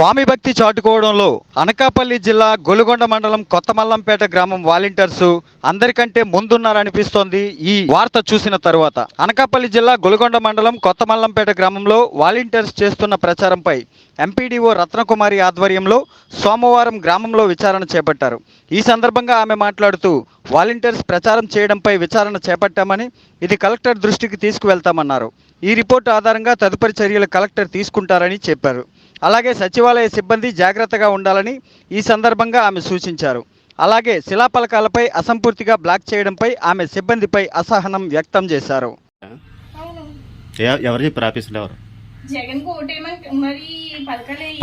స్వామి భక్తి చాటుకోవడంలో అనకాపల్లి జిల్లా గొలుగొండ మండలం కొత్తమల్లంపేట గ్రామం వాలంటీర్స్ అందరికంటే ముందున్నారనిపిస్తోంది ఈ వార్త చూసిన తరువాత. అనకాపల్లి జిల్లా గొలుగొండ మండలం కొత్తమల్లంపేట గ్రామంలో వాలంటీర్స్ చేస్తున్న ప్రచారంపై ఎంపీడీఓ రత్నకుమారి ఆధ్వర్యంలో సోమవారం గ్రామంలో విచారణ చేపట్టారు. ఈ సందర్భంగా ఆమె మాట్లాడుతూ వాలంటీర్స్ ప్రచారం చేయడంపై విచారణ చేపట్టామని ఇది కలెక్టర్ దృష్టికి తీసుకువెళ్తామన్నారు. ఈ రిపోర్టు ఆధారంగా తదుపరి చర్యలు కలెక్టర్ తీసుకుంటారని చెప్పారు. అలాగే సచివాలయ సిబ్బంది జాగ్రత్తగా ఉండాలని ఈ సందర్భంగా ఆమె సూచించారు. అలాగే శిలాఫలకాలపై అసంపూర్తిగా బ్లాక్ చేయడంపై ఆమె సిబ్బందిపై అసహనం వ్యక్తం చేశారు. ఎవరు చెప్పారు ఆఫీసులో ఎవరు? జగన్కు ఓటేమని మరి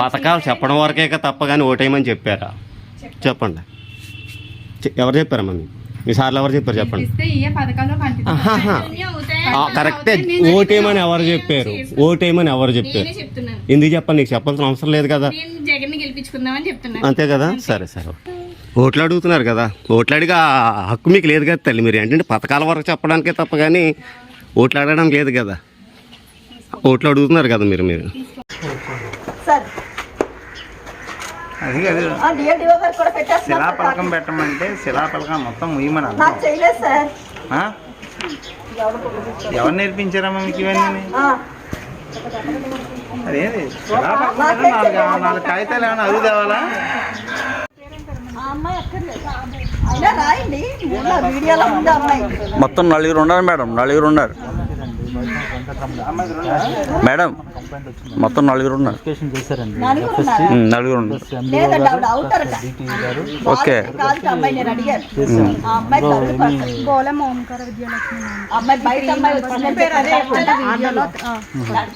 పథకాలు చెప్పడం వరకే తప్ప కానీ ఓటేయమని చెప్పారా? చెప్పండి. ఎవరు చెప్పారమ్మా మీకు మీ సార్లు ఎవరు చెప్పారు చెప్పండి. కరెక్టే. ఓటేయమని ఎవరు చెప్పారు? ఓటేయమని ఎవరు చెప్పారు? నేనే చెప్తున్నాను. ఎందుకు చెప్పండి నీకు చెప్పాల్సిన అవసరం లేదు కదా. అంతే కదా? సరే సరే ఓట్లు అడుగుతున్నారు కదా. ఓట్లు అడిగి ఆ హక్కు మీకు లేదు కదా తల్లి. మీరు ఏంటంటే పథకాల వరకు చెప్పడానికే తప్ప కానీ ఓట్లు అడగడం లేదు కదా. ఓట్లు అడుగుతున్నారు కదా మీరు మీరు సార్ అది అది సార్ శిలాపలకం పెట్టమంటే శిలాపలకం మొత్తం ఆ? ఎవరు నేర్పించారమ్మా మీకు ఇవన్నీ? ఆ, అదేంటి శిలాపలకం నాలుగు నాలుగు కాగితాలు ఏమైనా అరుగు తేవాలా మొత్తం నలుగురు ఉన్నారు మేడం నలుగురు ఉన్నారు. మేడం మొత్తం నలుగురు ఉన్నారు. నలుగురు ఓకే.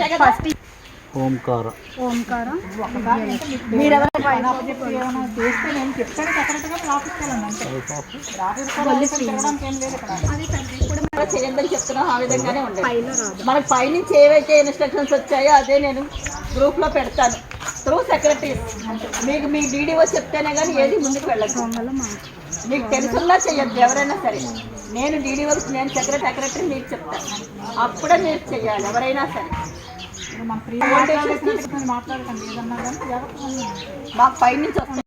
కాదు. ఓంకార? ఓంకార. చేయండి చెప్తున్నాం ఆ విధంగానే మనకి పైనుంచి ఏవైతే ఇన్స్ట్రక్షన్స్ వచ్చాయో అదే నేను గ్రూప్లో పెడతాను. త్రూ సెక్రటరీ మీకు మీ డీడీఓ చెప్తేనే కానీ ఏది ముందుకు వెళ్ళదు. మీకు తెలుసున్నా చెయ్యొద్దు ఎవరైనా సరే. నేను డీడీఓ నేను సెక్రటరీ సెక్రటరీ మీకు చెప్తాను. అప్పుడే మీరు చెయ్యాలి ఎవరైనా సరే. మాకు పైనుంచి నుంచి